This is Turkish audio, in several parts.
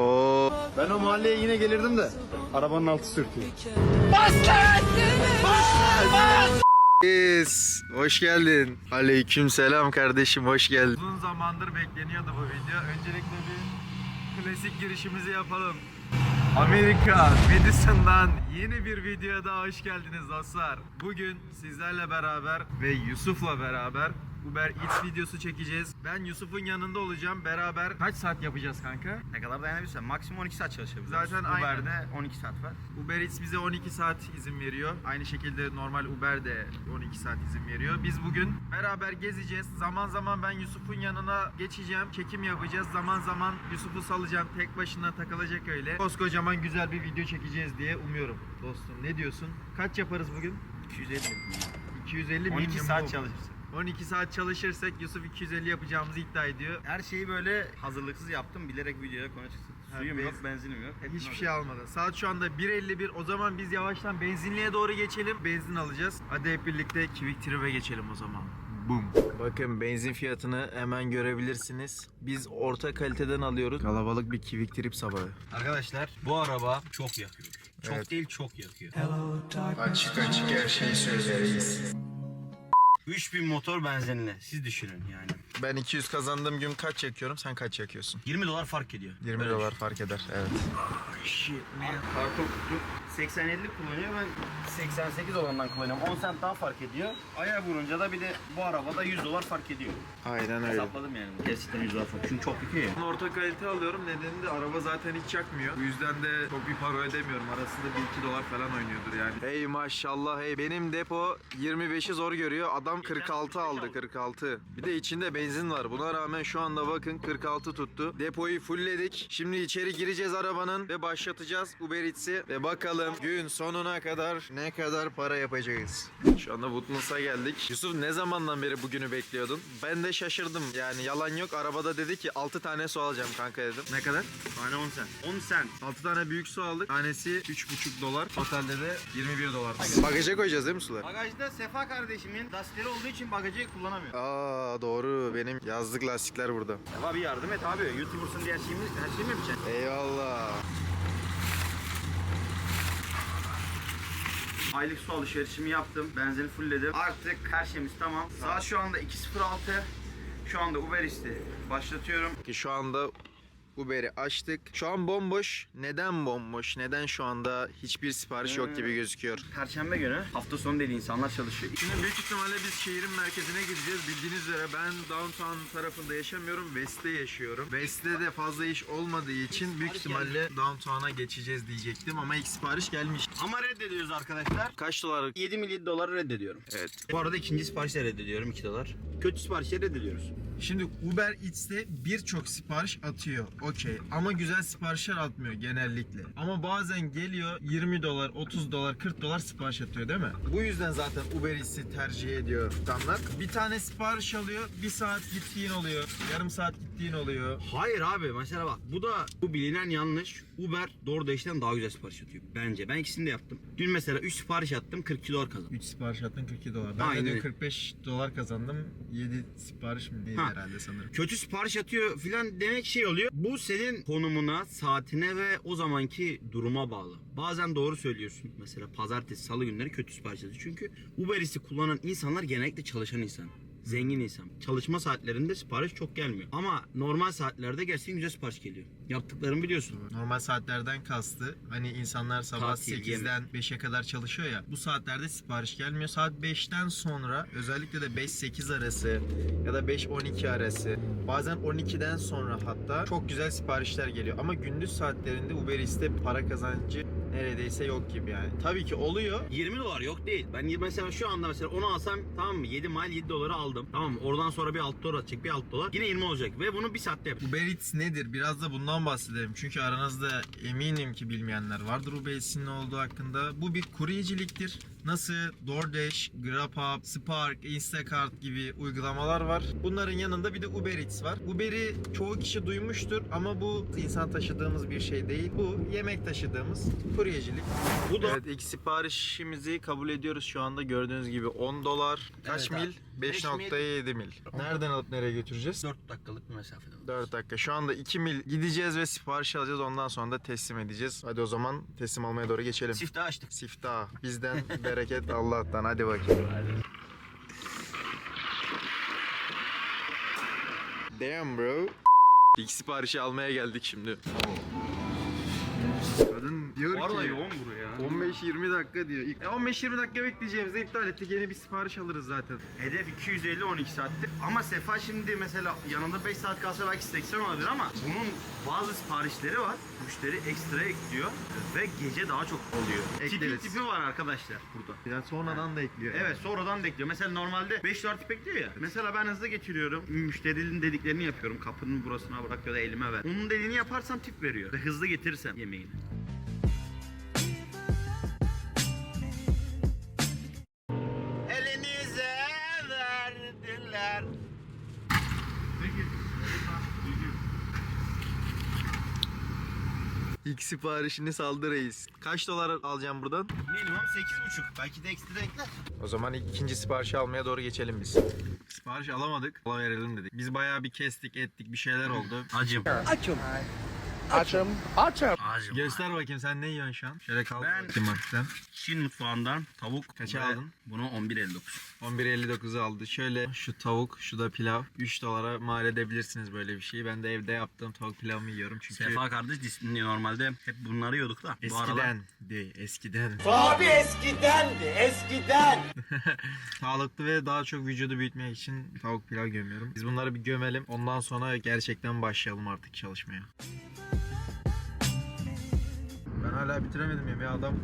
Oo. Ben o mahalleye yine gelirdim de arabanın altı sürtüyor. Yes. Hoş geldin. Aleyküm selam kardeşim hoş geldin. Uzun zamandır bekleniyordu bu video. Öncelikle bir klasik girişimizi yapalım. Amerika, Madison'dan yeni bir videoya daha hoş geldiniz dostlar. Bugün sizlerle beraber ve Yusuf'la beraber Uber Eats videosu çekeceğiz. Ben Yusuf'un yanında olacağım. Beraber kaç saat yapacağız kanka? Ne kadar dayanabilirsen maksimum 12 saat çalışabiliriz. Zaten aynen. Uber'de 12 saat var. Uber Eats bize 12 saat izin veriyor. Aynı şekilde normal Uber de 12 saat izin veriyor. Biz bugün beraber gezeceğiz. Zaman zaman ben Yusuf'un yanına geçeceğim. Çekim yapacağız. Zaman zaman Yusuf'u salacağım. Tek başına takılacak öyle. Koskocaman güzel bir video çekeceğiz diye umuyorum. Dostum ne diyorsun? Kaç yaparız bugün? 250. 250 12 minimum. saat çalışırsın. 12 saat çalışırsak Yusuf 250 yapacağımızı iddia ediyor. Her şeyi böyle hazırlıksız yaptım bilerek videoya konu çıksın. Ha, Suyum bez- yok, benzinim yok. Hep Hiçbir şey almadan. Saat şu anda 1.51. O zaman biz yavaştan benzinliğe doğru geçelim. Benzin alacağız. Hadi hep birlikte Kivik Trip'e geçelim o zaman. Boom. Bakın benzin fiyatını hemen görebilirsiniz. Biz orta kaliteden alıyoruz. Kalabalık bir Kivik Trip sabahı. Arkadaşlar bu araba çok yakıyor. Çok Evet. değil çok yakıyor. Açık açık her şeyi söyleriz. 3000 motor benzinli. Siz düşünün yani. Ben 200 kazandığım gün kaç yakıyorum? Sen kaç yakıyorsun? 20 dolar fark ediyor. 20 Böyle dolar fark eder. Evet. Shit man. Karton kutu 80-50 kullanıyor ben 88 olandan kullanıyorum. 10 cent daha fark ediyor. Aya vurunca da bir de bu arabada 100 dolar fark ediyor. Aynen öyle. Hesapladım yani. Gerçekten 100 dolar fark. Çünkü çok ya. Ben Orta kalite alıyorum. Nedeni de araba zaten hiç yakmıyor. Bu yüzden de çok bir para ödemiyorum. Arasında 1-2 dolar falan oynuyordur yani. Hey maşallah hey. Benim depo 25'i zor görüyor. Adam 46 aldı 46. Bir de içinde benzin var. Buna rağmen şu anda bakın 46 tuttu. Depoyu fullledik. Şimdi içeri gireceğiz arabanın ve başlatacağız Uber Eats'i. Ve bakalım gün sonuna kadar ne kadar para yapacağız. Şu anda Woodlands'a geldik. Yusuf ne zamandan beri bugünü bekliyordun? Ben de şaşırdım. Yani yalan yok. Arabada dedi ki 6 tane su alacağım kanka dedim. Ne kadar? Tane 10 cent. 10 cent. 6 tane büyük su aldık. Tanesi 3,5 dolar. Totalde de 21 dolar. Bagaja koyacağız değil mi suları? Bagajda Sefa kardeşimin lastikleri olduğu için bagajı kullanamıyor. Aa doğru. Benim yazlık lastikler burada. Sefa bir yardım et abi. YouTuber'sın diye her şeyimi, her şeyimi yapacaksın. Eyvallah. Aylık su alışverişimi yaptım. Benzini fullledim. Artık her şeyimiz tamam. Saat şu anda 2.06. Şu anda Uber isti. Başlatıyorum. Şu anda Uber'i açtık. Şu an bomboş. Neden bomboş? Neden şu anda hiçbir sipariş yok gibi gözüküyor? Perşembe günü hafta sonu değil insanlar çalışıyor. Şimdi büyük ihtimalle biz şehrin merkezine gideceğiz. Bildiğiniz üzere ben downtown tarafında yaşamıyorum. West'te yaşıyorum. West'te de fazla iş olmadığı için büyük ihtimalle downtown'a geçeceğiz diyecektim ama ilk sipariş gelmiş. Ama reddediyoruz arkadaşlar. Kaç dolar? 7 milyon doları reddediyorum. Evet. Bu arada ikinci siparişi de reddediyorum 2 dolar. Kötü siparişleri reddediyoruz. Şimdi Uber Eats'te birçok sipariş atıyor. Okey. Ama güzel siparişler atmıyor genellikle. Ama bazen geliyor 20 dolar, 30 dolar, 40 dolar sipariş atıyor değil mi? Bu yüzden zaten Uber Eats'i tercih ediyor insanlar. Bir tane sipariş alıyor, bir saat gittiğin oluyor, yarım saat gittiğin oluyor. Hayır abi mesela bak bu da bu bilinen yanlış. Uber DoorDash'ten daha güzel sipariş atıyor bence. Ben ikisini de yaptım. Dün mesela 3 sipariş attım 42 dolar kazandım. 3 sipariş attın 42 dolar. Ben Aynen de dün öyle. 45 dolar kazandım. 7 sipariş mi değil Ha. Herhalde sanırım. Kötü sipariş atıyor filan demek şey oluyor. Bu senin konumuna, saatine ve o zamanki duruma bağlı. Bazen doğru söylüyorsun. Mesela pazartesi, salı günleri kötü sipariş atıyor. Çünkü Uber kullanan insanlar genellikle çalışan insan. Zengin insan. Çalışma saatlerinde sipariş çok gelmiyor. Ama normal saatlerde gerçekten güzel sipariş geliyor. Yaptıklarımı biliyorsun. Normal saatlerden kastı. Hani insanlar sabah Tatil, 8'den 5'e kadar çalışıyor ya. Bu saatlerde sipariş gelmiyor. Saat 5'ten sonra özellikle de 5-8 arası ya da 5-12 arası bazen 12'den sonra hatta çok güzel siparişler geliyor. Ama gündüz saatlerinde Uber Eats'te para kazancı neredeyse yok gibi yani. Tabii ki oluyor. 20 dolar yok değil. Ben mesela şu anda mesela onu alsam tamam mı 7 mile 7 doları aldım. Tamam mı? Oradan sonra bir 6 dolar atacak bir 6 dolar. Yine 20 olacak ve bunu bir saatte yap. Uber Eats nedir? Biraz da bundan bahsedelim. Çünkü aranızda eminim ki bilmeyenler vardır Uber Eats'in ne olduğu hakkında. Bu bir kuryeciliktir. Nasıl DoorDash, GrabHub, Spark, Instacart gibi uygulamalar var. Bunların yanında bir de Uber Eats var. Uber'i çoğu kişi duymuştur ama bu insan taşıdığımız bir şey değil. Bu yemek taşıdığımız kuryecilik. Bu da Evet ilk siparişimizi kabul ediyoruz şu anda gördüğünüz gibi 10 dolar. Kaç Evet mil? abi. Beş 5.7 mil. Nereden alıp nereye götüreceğiz? 4 dakikalık bir mesafede. 4 dakika. Şu anda 2 mil gideceğiz ve sipariş alacağız. Ondan sonra da teslim edeceğiz. Hadi o zaman teslim almaya doğru geçelim. Siftah açtık. Siftah. Bizden bereket Allah'tan. Hadi bakayım. Damn bro. İlk siparişi almaya geldik şimdi. Kadın diyor Bu arada ki yoğun buraya. 15-20 dakika diyor. İlk- E, 15-20 dakika bekleyeceğimizi iptal ettik. Yeni bir sipariş alırız zaten. Hedef 250 12 saattir. Ama Sefa şimdi mesela yanında 5 saat kalsa belki 80 olabilir ama bunun bazı siparişleri var. Müşteri ekstra ekliyor ve gece daha çok oluyor. Ekleriz. Tipi tipi var arkadaşlar burada. Yani sonradan da ekliyor. Evet sonradan da ekliyor. Mesela normalde 5 saat tip ekliyor ya. Mesela ben hızlı getiriyorum. Müşterinin dediklerini yapıyorum. Kapının burasına bırak ya da elime ver. Onun dediğini yaparsam tip veriyor. Ve hızlı getirirsem yemeğini. İlk siparişini saldı reis. Kaç dolar alacağım buradan? Minimum 8,5. Belki de ekstra ekler. O zaman ikinci siparişi almaya doğru geçelim biz. Sipariş alamadık. Ala verelim dedik. Biz bayağı bir kestik ettik bir şeyler oldu. Acım. Açım. Açım. Açım. Acım. Göster bakayım sen ne yiyorsun şu an? Şöyle kal Ben- bakayım bak sen. Çin mutfağından tavuk. Kaça ve aldın? Bunu 11.59. 11.59'u aldı. Şöyle şu tavuk, şu da pilav. 3 dolara mal edebilirsiniz böyle bir şeyi. Ben de evde yaptığım tavuk pilavımı yiyorum çünkü Sefa kardeş disiplini normalde hep bunları yiyorduk da. Bu aralar eskiden de eskiden. Abi eskidendi, eskiden. Sağlıklı ve daha çok vücudu büyütmek için tavuk pilav gömüyorum. Biz bunları bir gömelim. Ondan sonra gerçekten başlayalım artık çalışmaya. Ben hala bitiremedim yemeği. Adam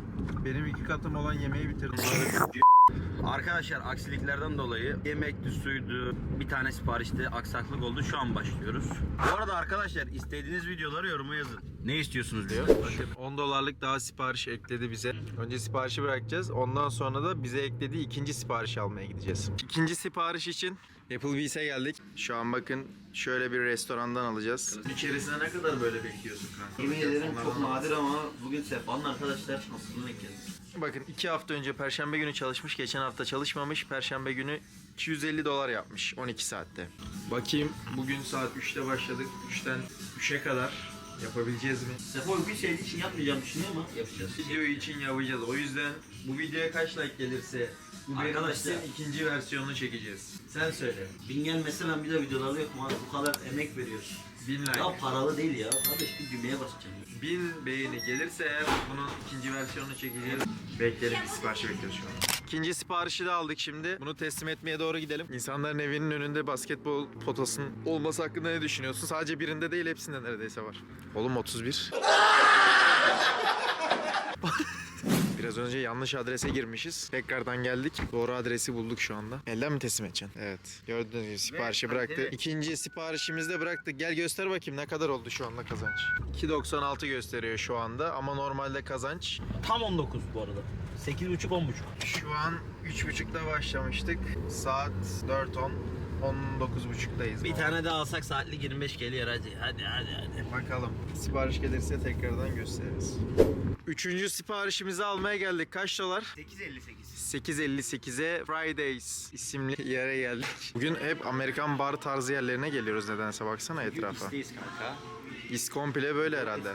benim iki katım olan yemeği bitirdi. Arkadaşlar aksiliklerden dolayı yemekti, suydu, bir tane siparişte aksaklık oldu. Şu an başlıyoruz. Bu arada arkadaşlar istediğiniz videoları yoruma yazın. Ne istiyorsunuz diyor. Bakın 10 dolarlık daha sipariş ekledi bize. Önce siparişi bırakacağız. Ondan sonra da bize eklediği ikinci siparişi almaya gideceğiz. İkinci sipariş için Applebee's'e geldik. Şu an bakın şöyle bir restorandan alacağız. İçerisine ne kadar böyle bekliyorsun kanka? Yemin ederim çok nadir ama bugün Sefa'nın arkadaşlar şansını bekledik. Bakın iki hafta önce Perşembe günü çalışmış, geçen hafta çalışmamış. Perşembe günü 250 dolar yapmış 12 saatte. Bakayım bugün saat 3'te başladık. 3'ten 3'e kadar yapabileceğiz mi? Sefa bir şey için yapmayacağım düşünüyor ama yapacağız. Video için yapacağız. O yüzden bu videoya kaç like gelirse bu Arkadaşlar. Arkadaşlar ikinci versiyonunu çekeceğiz. Sen söyle. Bin gelmese ben bir de videolarda yokum abi. Bu kadar emek veriyoruz. 1000 like. Ya paralı değil ya. Kardeş bir düğmeye basacağım. 1000 beğeni gelirse eğer bunun ikinci versiyonunu çekeceğiz. Beklerim bir siparişi bekliyoruz şu an. İkinci siparişi de aldık şimdi. Bunu teslim etmeye doğru gidelim. İnsanların evinin önünde basketbol potasının olması hakkında ne düşünüyorsun? Sadece birinde değil hepsinde neredeyse var. Oğlum 31. Biraz önce yanlış adrese girmişiz. Tekrardan geldik. Doğru adresi bulduk şu anda. Elden mi teslim edeceksin? Evet. Gördüğünüz gibi siparişi bıraktı. İkinci siparişimizi de bıraktık. Gel göster bakayım ne kadar oldu şu anda kazanç. 2.96 gösteriyor şu anda ama normalde kazanç. Tam 19 bu arada. 8.5 10.5. Şu an 3.30'da başlamıştık. Saat 4.10. 19.30'dayız. Bir tane daha alsak saatlik 25 geliyor hadi. Hadi hadi hadi. Bakalım. Sipariş gelirse tekrardan gösteririz. Üçüncü siparişimizi almaya geldik. Kaç dolar? 8.58. 8.58'e Fridays isimli yere geldik. Bugün hep Amerikan bar tarzı yerlerine geliyoruz nedense baksana etrafa. İsteyiz kanka. İs komple böyle herhalde.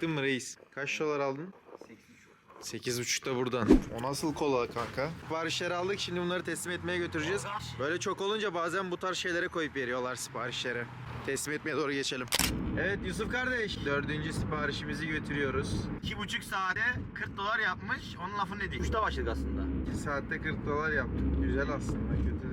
Bıraktın mı reis? Kaç dolar aldın? 8.5'da buradan. O nasıl kola kanka? Siparişleri aldık şimdi bunları teslim etmeye götüreceğiz. Böyle çok olunca bazen bu tarz şeylere koyup veriyorlar siparişleri. teslim etmeye doğru geçelim. Evet Yusuf kardeş. Dördüncü siparişimizi götürüyoruz. 2,5 saate 40 dolar yapmış. Onun lafı ne değil? 3'te başladık aslında. 2 saatte 40 dolar yaptık. Güzel aslında kötü.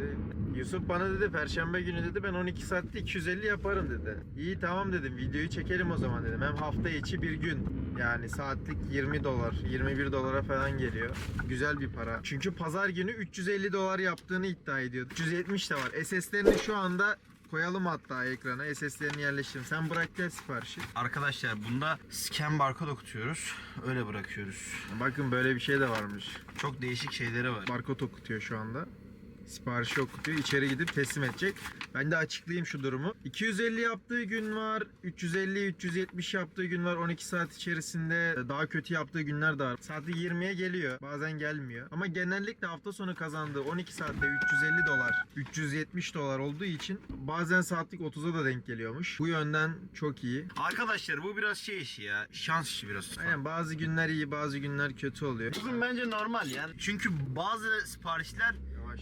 Yusuf bana dedi perşembe günü dedi ben 12 saatte 250 yaparım dedi. İyi tamam dedim videoyu çekelim o zaman dedim. Hem hafta içi bir gün. Yani saatlik 20 dolar 21 dolara falan geliyor. Güzel bir para. Çünkü pazar günü 350 dolar yaptığını iddia ediyordu. 370 de var. SS'lerini şu anda koyalım hatta ekrana. SS'lerini yerleştirelim. Sen bırak gel siparişi. Arkadaşlar bunda scan barkod okutuyoruz. Öyle bırakıyoruz. Bakın böyle bir şey de varmış. Çok değişik şeyleri var. barkod okutuyor şu anda. Siparişi okutuyor. İçeri gidip teslim edecek. Ben de açıklayayım şu durumu. 250 yaptığı gün var. 350 370 yaptığı gün var. 12 saat içerisinde daha kötü yaptığı günler de var. Saati 20'ye geliyor. Bazen gelmiyor. Ama genellikle hafta sonu kazandığı 12 saatte 350 dolar, 370 dolar olduğu için bazen saatlik 30'a da denk geliyormuş. Bu yönden çok iyi. Arkadaşlar bu biraz şey işi ya. Şans işi biraz. Aynen bazı günler iyi, bazı günler kötü oluyor. Bugün bence normal yani. Çünkü bazı siparişler Yavaş.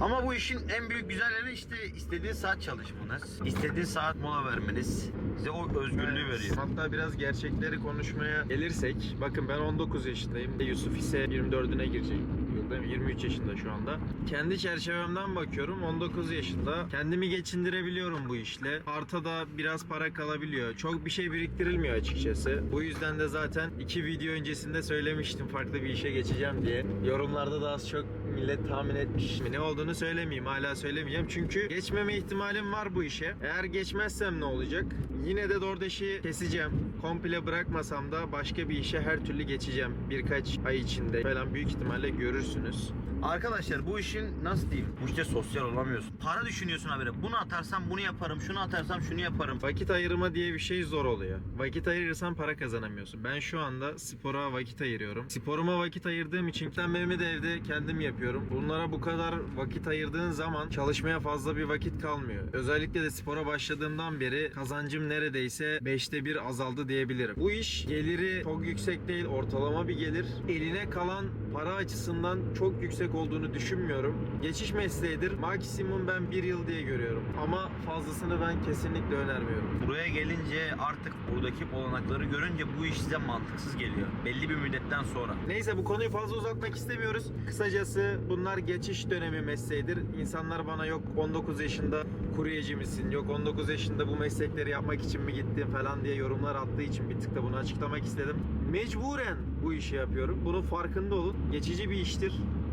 Ama bu işin en büyük güzelleri işte istediğin saat çalışmanız, istediğin saat mola vermeniz size o özgürlüğü veriyor. Hatta biraz gerçekleri konuşmaya gelirsek, bakın ben 19 yaşındayım. Yusuf ise 24'üne girecek. Yıldayım 23 yaşında şu anda. Kendi çerçevemden bakıyorum 19 yaşında. Kendimi geçindirebiliyorum bu işle. Artada biraz para kalabiliyor. Çok bir şey biriktirilmiyor açıkçası. Bu yüzden de zaten iki video öncesinde söylemiştim farklı bir işe geçeceğim diye. Yorumlarda da az çok millet tahmin etmiş. Ne olduğunu söylemeyeyim. Hala söylemeyeceğim. Çünkü geçmeme ihtimalim var bu işe. Eğer geçmezsem ne olacak? Yine de DoorDash'i keseceğim. Komple bırakmasam da başka bir işe her türlü geçeceğim. Birkaç ay içinde falan büyük ihtimalle görürsünüz. Arkadaşlar bu işin nasıl diyeyim? Bu işte sosyal olamıyorsun. Para düşünüyorsun habire. Bunu atarsam bunu yaparım, şunu atarsam şunu yaparım. Vakit ayırma diye bir şey zor oluyor. Vakit ayırırsan para kazanamıyorsun. Ben şu anda spora vakit ayırıyorum. Sporuma vakit ayırdığım için kitlenmemi de evde kendim yapıyorum. Bunlara bu kadar vakit ayırdığın zaman çalışmaya fazla bir vakit kalmıyor. Özellikle de spora başladığımdan beri kazancım neredeyse 5'te 1 azaldı diyebilirim. Bu iş geliri çok yüksek değil, ortalama bir gelir. Eline kalan para açısından çok yüksek olduğunu düşünmüyorum. Geçiş mesleğidir. Maksimum ben bir yıl diye görüyorum. Ama fazlasını ben kesinlikle önermiyorum. Buraya gelince artık buradaki olanakları görünce bu iş size mantıksız geliyor. Belli bir müddetten sonra. Neyse bu konuyu fazla uzatmak istemiyoruz. Kısacası bunlar geçiş dönemi mesleğidir. İnsanlar bana yok 19 yaşında kuryeci misin? Yok 19 yaşında bu meslekleri yapmak için mi gittin falan diye yorumlar attığı için bir tık da bunu açıklamak istedim. Mecburen bu işi yapıyorum. Bunun farkında olun. Geçici bir iştir.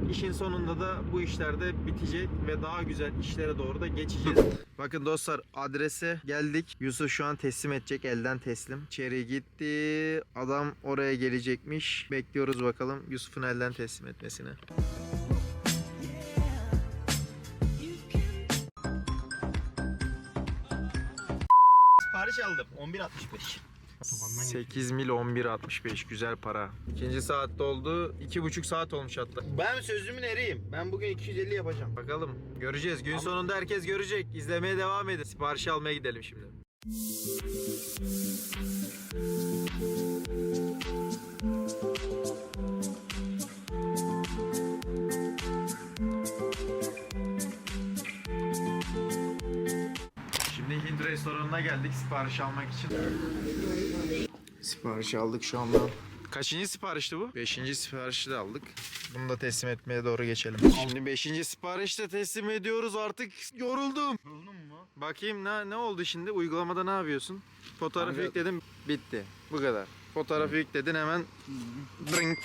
İşin sonunda da bu işlerde bitecek ve daha güzel işlere doğru da geçeceğiz. Bakın dostlar adrese geldik. Yusuf şu an teslim edecek elden teslim. İçeri gitti. Adam oraya gelecekmiş. Bekliyoruz bakalım Yusuf'un elden teslim etmesini. Sipariş aldım. 11.65. 8 mil 11.65 güzel para. İkinci saatte oldu. 2,5 saat olmuş hatta. Ben sözümün eriyim. Ben bugün 250 yapacağım. Bakalım göreceğiz. Gün sonunda herkes görecek. İzlemeye devam edin. Siparişi almaya gidelim şimdi. Restoranına geldik sipariş almak için. Sipariş aldık şu anda. Kaçıncı siparişti bu? Beşinci siparişi de aldık. Bunu da teslim etmeye doğru geçelim. Şimdi beşinci siparişte teslim ediyoruz artık. Yoruldum. Yoruldun mu? Bakayım ne, ne oldu şimdi? Uygulamada ne yapıyorsun? Fotoğrafı yükledim. Bitti. Bu kadar. Fotoğrafı yükledin hemen drink.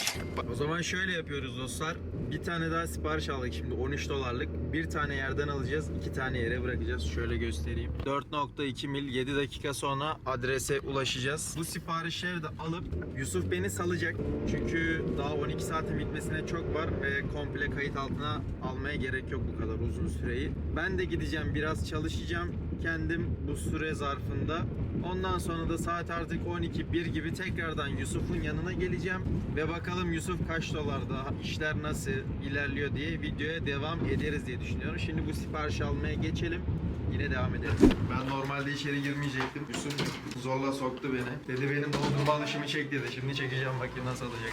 O zaman şöyle yapıyoruz dostlar. Bir tane daha sipariş aldık şimdi 13 dolarlık. Bir tane yerden alacağız. iki tane yere bırakacağız. Şöyle göstereyim. 4.2 mil 7 dakika sonra adrese ulaşacağız. Bu siparişleri de alıp Yusuf beni salacak. Çünkü daha 12 saatin bitmesine çok var ve komple kayıt altına almaya gerek yok bu kadar uzun süreyi. Ben de gideceğim biraz çalışacağım kendim bu süre zarfında. Ondan sonra da saat artık 12-1 gibi tekrardan Yusuf'un yanına geleceğim ve bakalım Yusuf kaç dolarda, işler nasıl ilerliyor diye videoya devam ederiz diye düşünüyorum. Şimdi bu sipariş almaya geçelim. Yine devam edelim. Ben normalde içeri girmeyecektim. Yusuf zorla soktu beni. Dedi benim dondurma alışımı çek dedi. Şimdi çekeceğim bakayım nasıl olacak.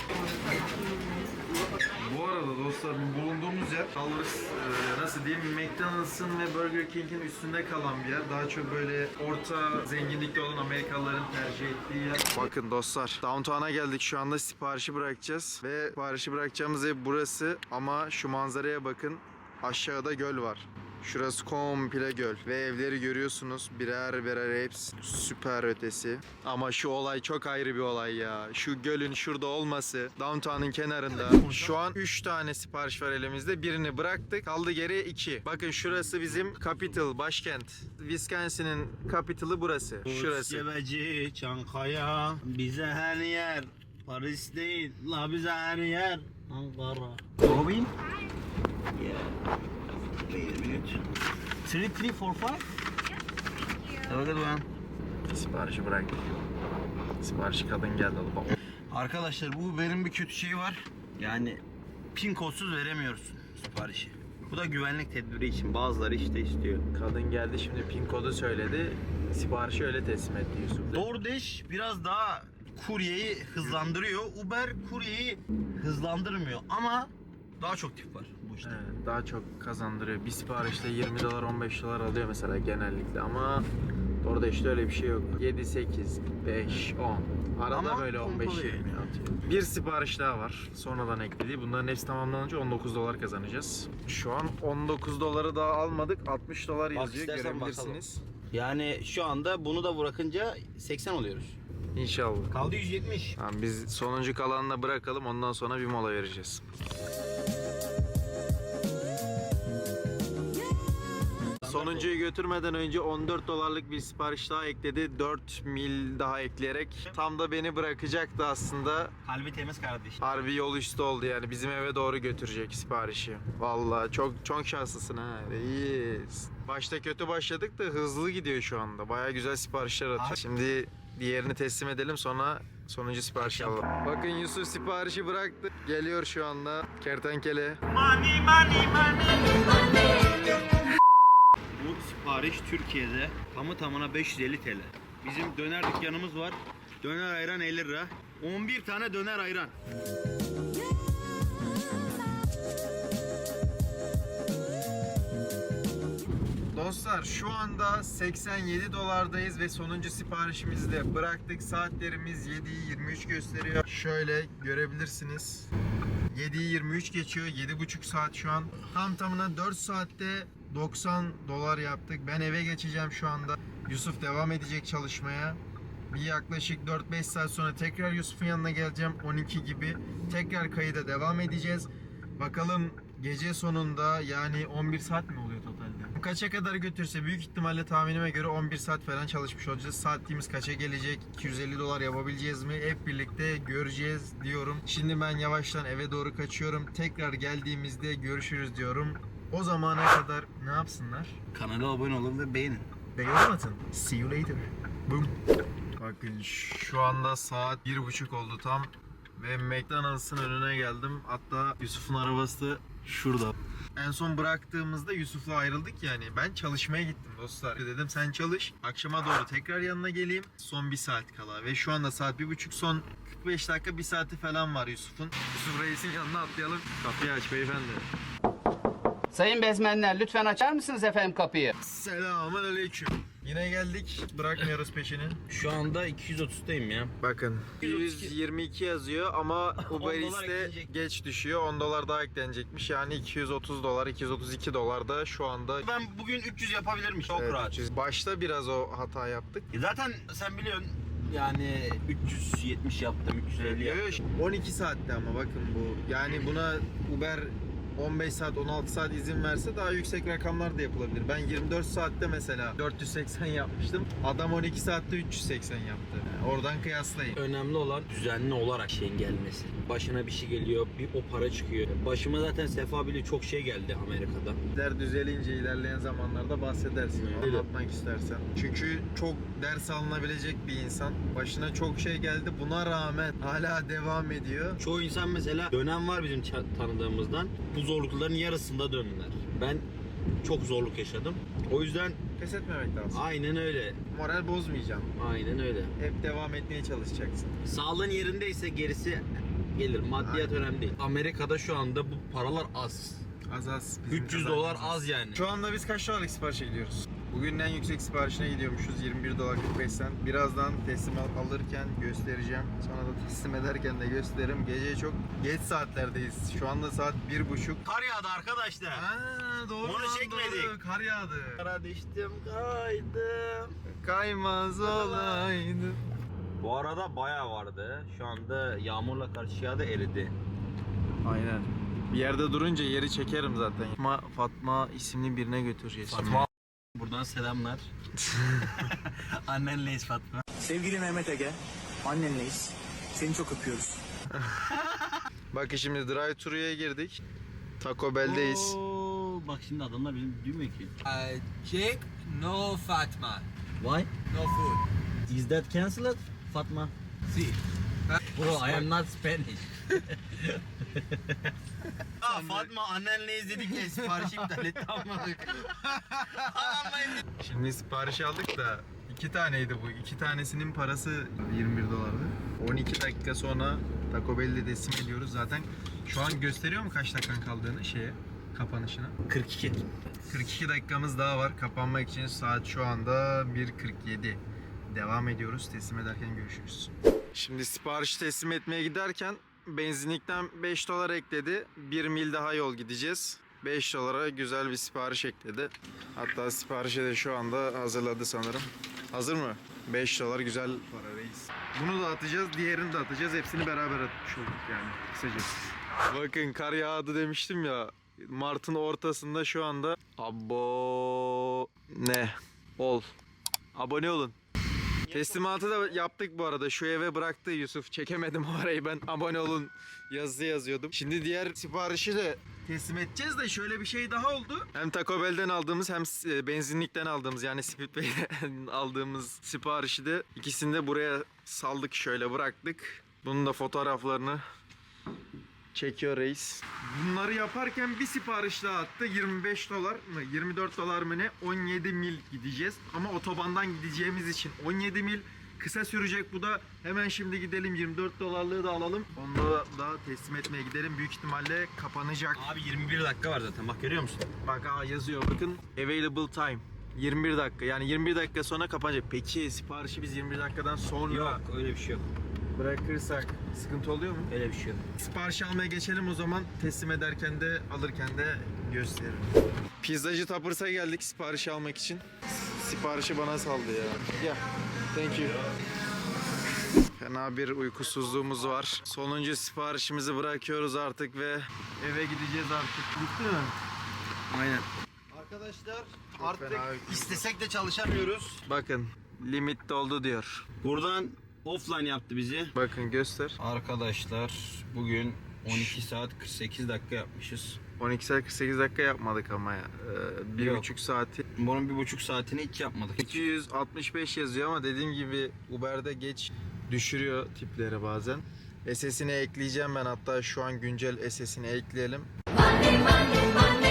Bu arada dostlar bu bulunduğumuz güzel. Culver's e, nasıl diyeyim McDonald's'ın ve Burger King'in üstünde kalan bir yer. Daha çok böyle orta zenginlikte olan Amerikalıların tercih ettiği yer. Bakın dostlar downtown'a geldik şu anda siparişi bırakacağız. Ve siparişi bırakacağımız ev burası ama şu manzaraya bakın. Aşağıda göl var. Şurası komple göl ve evleri görüyorsunuz birer birer hepsi süper ötesi. Ama şu olay çok ayrı bir olay ya. Şu gölün şurada olması downtown'un kenarında. Şu an 3 tane sipariş var elimizde. Birini bıraktık. Kaldı geriye 2. Bakın şurası bizim capital, başkent. Wisconsin'in capital'ı burası. Şurası. Cebeci, Çankaya, bize her yer. Paris değil, la bize her yer. Ankara. Robin? Yeah. Wait a minute. Three, three, four, five? Have a good one. Siparişi bıraktık. Siparişi kadın geldi alıp Arkadaşlar bu Uber'in bir kötü şeyi var. Yani pin kodsuz veremiyoruz siparişi. Bu da güvenlik tedbiri için bazıları işte istiyor. Kadın geldi şimdi pin kodu söyledi. Siparişi öyle teslim etti Yusuf. DoorDash biraz daha kuryeyi hızlandırıyor. Uber kuryeyi hızlandırmıyor ama daha çok tip var bu işte. Evet, daha çok kazandırıyor. Bir siparişte 20 dolar 15 dolar alıyor mesela genellikle ama orada işte öyle bir şey yok. 7, 8, 5, 10. Arada Ama böyle 15 pompalı 20 yani. atıyor. Bir sipariş daha var. Sonradan eklediği. Bunların hepsi tamamlanınca 19 dolar kazanacağız. Şu an 19 doları daha almadık. 60 dolar Bak yazıyor. istersen Görebilirsiniz. Yani şu anda bunu da bırakınca 80 oluyoruz. İnşallah. Kaldı 170. Tamam, biz sonuncu kalanına bırakalım. Ondan sonra bir mola vereceğiz. Sonuncuyu götürmeden önce 14 dolarlık bir sipariş daha ekledi. 4 mil daha ekleyerek. Tam da beni bırakacaktı aslında. Kalbi temiz kardeş. Harbi yol üstü oldu yani. Bizim eve doğru götürecek siparişi. Vallahi çok çok şanslısın ha. Reis. Başta kötü başladık da hızlı gidiyor şu anda. Baya güzel siparişler atıyor. Şimdi diğerini teslim edelim sonra sonuncu siparişi alalım. Bakın Yusuf siparişi bıraktı. Geliyor şu anda. Kertenkele. Bu sipariş Türkiye'de tamı tamına 550 TL. Bizim döner dükkanımız var. Döner ayran 50 lira. 11 tane döner ayran. Dostlar şu anda 87 dolardayız ve sonuncu siparişimizi de bıraktık. Saatlerimiz 7'yi 23 gösteriyor. Şöyle görebilirsiniz. 7'yi 23 geçiyor. 7,5 saat şu an. Tam tamına 4 saatte 90 dolar yaptık. Ben eve geçeceğim şu anda. Yusuf devam edecek çalışmaya. Bir yaklaşık 4-5 saat sonra tekrar Yusuf'un yanına geleceğim 12 gibi. Tekrar kayıda devam edeceğiz. Bakalım gece sonunda yani 11 saat mi oluyor totalde? Kaça kadar götürse büyük ihtimalle tahminime göre 11 saat falan çalışmış olacağız. Saatliğimiz kaça gelecek? 250 dolar yapabileceğiz mi? Hep birlikte göreceğiz diyorum. Şimdi ben yavaştan eve doğru kaçıyorum. Tekrar geldiğimizde görüşürüz diyorum. O zamana kadar ne yapsınlar? Kanala abone olun ve beğenin. Beğen atın. See you later. Boom. Bakın şu anda saat bir buçuk oldu tam ve McDonald's'ın önüne geldim. Hatta Yusuf'un arabası da şurada. En son bıraktığımızda Yusuf'la ayrıldık yani. Ben çalışmaya gittim dostlar. Dedim sen çalış. Akşama doğru tekrar yanına geleyim. Son bir saat kala. Ve şu anda saat bir buçuk son 45 dakika bir saati falan var Yusuf'un. Yusuf Reis'in yanına atlayalım. Kapıyı aç beyefendi. Sayın bezmenler lütfen açar mısınız efendim kapıyı? Selamun aleyküm. Yine geldik. Bırakmıyoruz peşini. Şu anda 230'dayım ya. Bakın 132 122 yazıyor ama Uber Eats'te geç düşüyor. 10 dolar daha eklenecekmiş. Yani 230 dolar, 232 dolar da şu anda Ben bugün 300 yapabilirmiş. Çok Evet, rahat. 300. Başta biraz o hata yaptık. E Zaten sen biliyorsun yani 370 yaptım, 350 yaptım. 12 saatte ama bakın bu. Yani buna Uber 15 saat 16 saat izin verse daha yüksek rakamlar da yapılabilir. Ben 24 saatte mesela 480 yapmıştım. Adam 12 saatte 380 yaptı. Yani oradan kıyaslayın. Önemli olan düzenli olarak şeyin gelmesi. Başına bir şey geliyor, bir o para çıkıyor. Başıma zaten Sefa bile çok şey geldi Amerika'da. Der düzelince ilerleyen zamanlarda bahsedersin. Öyle. Anlatmak istersen. Çünkü çok ders alınabilecek bir insan. Başına çok şey geldi. Buna rağmen hala devam ediyor. Çoğu insan mesela dönem var bizim tanıdığımızdan. Bu zorlukların yarısında döndüler. Ben çok zorluk yaşadım. O yüzden Pes etmemek lazım. aynen öyle. Moral bozmayacaksın. Aynen öyle. Hep devam etmeye çalışacaksın. Sağlığın yerindeyse gerisi gelir. Maddiyat önemli değil. Amerika'da şu anda bu paralar az. Az az. bizim 300 kadar dolar az yani. Şu anda biz kaç dolarlık siparişe gidiyoruz? Bugün en yüksek siparişine gidiyormuşuz 21 dolar 45 cent. Birazdan teslim al- alırken göstereceğim. Sonra da teslim ederken de gösteririm. Gece çok geç saatlerdeyiz. Şu anda saat 1.30. Kar yağdı arkadaşlar. Aa, doğru Onu lan, çekmedik. doğru. Kar yağdı. Kara düştüm kaydım. Kaymaz olaydı. Bu arada bayağı vardı. Şu anda yağmurla karşı yağdı eridi. Aynen. Bir yerde durunca yeri çekerim zaten. Fatma, Fatma isimli birine götüreceğiz. Fatma buradan selamlar. Annenleyiz Fatma. Sevgili Mehmet Ege, annenleyiz. Seni çok öpüyoruz. Bak şimdi drive thru'ya girdik. Taco Bell'deyiz. Oo, bak şimdi adamlar bizim duymuyor ki. Uh, Jake, no Fatma, Why? no food. Is that cancelled? Fatma. See, Bro, I am not Spanish. Aa, Fatma annenleyiz dedik ya sipariş iptal etti anladık. Şimdi sipariş aldık da iki taneydi bu. İki tanesinin parası 21 dolardı. 12 dakika sonra Taco Bell'de teslim ediyoruz. Zaten şu an gösteriyor mu kaç dakikan kaldığını şeye kapanışına? 42. 42 dakikamız daha var. Kapanmak için saat şu anda 1.47. Devam ediyoruz. Teslim ederken görüşürüz. Şimdi sipariş teslim etmeye giderken benzinlikten 5 dolar ekledi. 1 mil daha yol gideceğiz. 5 dolara güzel bir sipariş ekledi. Hatta siparişi de şu anda hazırladı sanırım. Hazır mı? 5 dolar güzel para reis. Bunu da atacağız, diğerini de atacağız. Hepsini beraber atmış olduk yani kısacası. Bakın kar yağdı demiştim ya. Mart'ın ortasında şu anda abo ne ol. Abone olun. Teslimatı da yaptık bu arada. Şu eve bıraktı Yusuf. Çekemedim orayı ben. Abone olun yazısı yazıyordum. Şimdi diğer siparişi de teslim edeceğiz de şöyle bir şey daha oldu. Hem Taco Bell'den aldığımız hem e, benzinlikten aldığımız yani Speedway'den aldığımız siparişi de ikisini de buraya saldık şöyle bıraktık. Bunun da fotoğraflarını çekiyor reis. Bunları yaparken bir sipariş daha attı. 25 dolar mı 24 dolar mı ne 17 mil gideceğiz. Ama otobandan gideceğimiz için 17 mil kısa sürecek bu da. Hemen şimdi gidelim 24 dolarlığı da alalım. Onu da, da teslim etmeye gidelim. Büyük ihtimalle kapanacak. Abi 21 dakika var zaten bak görüyor musun? Bak aa yazıyor bakın. Available time. 21 dakika. Yani 21 dakika sonra kapanacak. Peki siparişi biz 21 dakikadan sonra Yok öyle bir şey yok. Bırakırsak sıkıntı oluyor mu? Öyle bir şey yok. Sipariş almaya geçelim o zaman. Teslim ederken de alırken de gösteririm. Pizzacı Tapırs'a geldik sipariş almak için. Siparişi bana saldı ya. Ya. Thank you. Fena bir uykusuzluğumuz var. Sonuncu siparişimizi bırakıyoruz artık ve eve gideceğiz artık. Bitti mi? Aynen. Arkadaşlar Çok artık fena istesek de çalışamıyoruz. Bakın limit doldu diyor. Buradan offline yaptı bizi. Bakın göster. Arkadaşlar bugün 12 saat 48 dakika yapmışız. 12 saat 48 dakika yapmadık ama ya. Ee, bir Yok. buçuk saati. Bunun bir buçuk saatini hiç yapmadık. 265 yazıyor ama dediğim gibi Uber'de geç düşürüyor tipleri bazen. SS'ini ekleyeceğim ben hatta şu an güncel SS'ini ekleyelim. İyi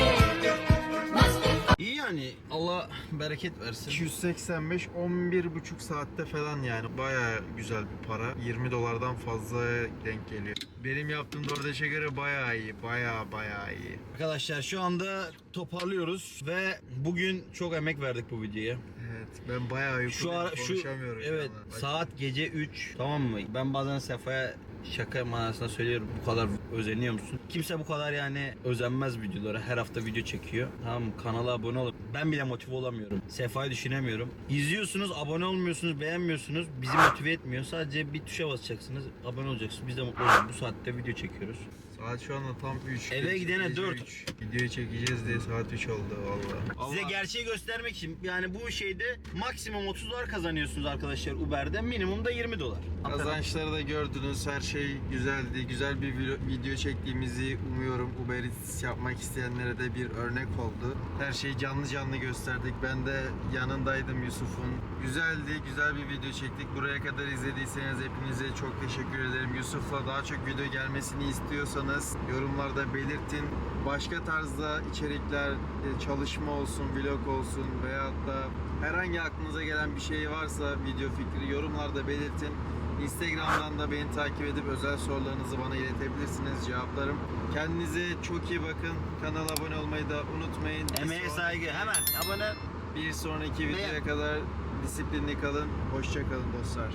yani Allah bereket versin. 285 11 buçuk saatte falan yani baya güzel bir para. 20 dolardan fazla denk geliyor. Benim yaptığım DoorDash'e göre baya iyi. Baya baya iyi. Arkadaşlar şu anda toparlıyoruz ve bugün çok emek verdik bu videoya. Evet ben baya uykuluyum Şu ara şu konuşamıyorum. evet saat gece 3 tamam mı? Ben bazen Sefa'ya şaka manasında söylüyorum bu kadar özeniyor musun? Kimse bu kadar yani özenmez videolara. Her hafta video çekiyor. Tamam? Kanala abone olup ben bile motive olamıyorum. Sefa'yı düşünemiyorum. İzliyorsunuz, abone olmuyorsunuz, beğenmiyorsunuz. Bizi motive etmiyor. Sadece bir tuşa basacaksınız. Abone olacaksınız. Biz de mutlu olacağız. Bu saatte video çekiyoruz. Saat şu anda tam 3. Eve gidene dört. Videoyu çekeceğiz diye saat 3 oldu valla. Size gerçeği göstermek için yani bu şeyde maksimum 30 dolar kazanıyorsunuz arkadaşlar Uber'de minimum da 20 dolar. Kazançları da gördünüz. Her şey güzeldi. Güzel bir video çektiğimizi umuyorum. Uber Eats yapmak isteyenlere de bir örnek oldu. Her şeyi canlı canlı gösterdik. Ben de yanındaydım Yusuf'un. Güzeldi. Güzel bir video çektik. Buraya kadar izlediyseniz hepinize çok teşekkür ederim. Yusuf'la daha çok video gelmesini istiyorsanız istiyorsanız yorumlarda belirtin. Başka tarzda içerikler, e, çalışma olsun, vlog olsun veyahut da herhangi aklınıza gelen bir şey varsa video fikri yorumlarda belirtin. Instagram'dan da beni takip edip özel sorularınızı bana iletebilirsiniz. Cevaplarım. Kendinize çok iyi bakın. Kanala abone olmayı da unutmayın. Bir Emeğe sonraki- saygı. Hemen abone Bir sonraki videoya kadar disiplinli kalın. Hoşça kalın dostlar.